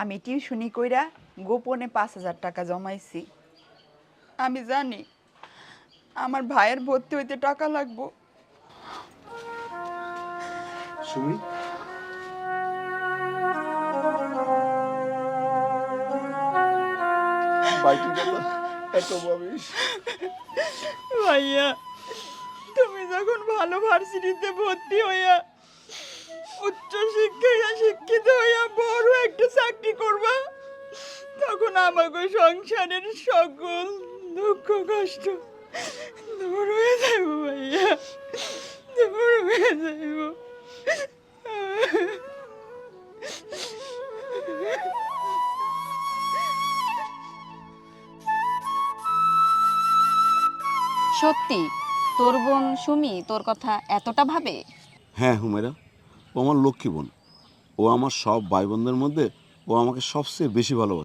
আমি টিউশনি কইরা গোপনে পাঁচ হাজার টাকা জমাইছি। আমি জানি আমার ভাইয়ের ভর্তি হইতে টাকা লাগবো। সুমি? বাইকের কথা এত ভাবিস ভাইয়া তুমি যখন ভালো ভার্সিটিতে ভর্তি হইয়া তখন আমাকে সংসারের সকল দুঃখ কষ্ট দূর হয়ে যাইব ভাইয়া। দূর হয়ে যাইব। সত্যি তোর বোন সুমি তোর কথা এতটা ভাবে? হ্যাঁ হুমেরা ও আমার লক্ষ্মী বোন। ও আমার সব ভাই বোনদের মধ্যে ও আমাকে সবচেয়ে বেশি ভালোবাসে।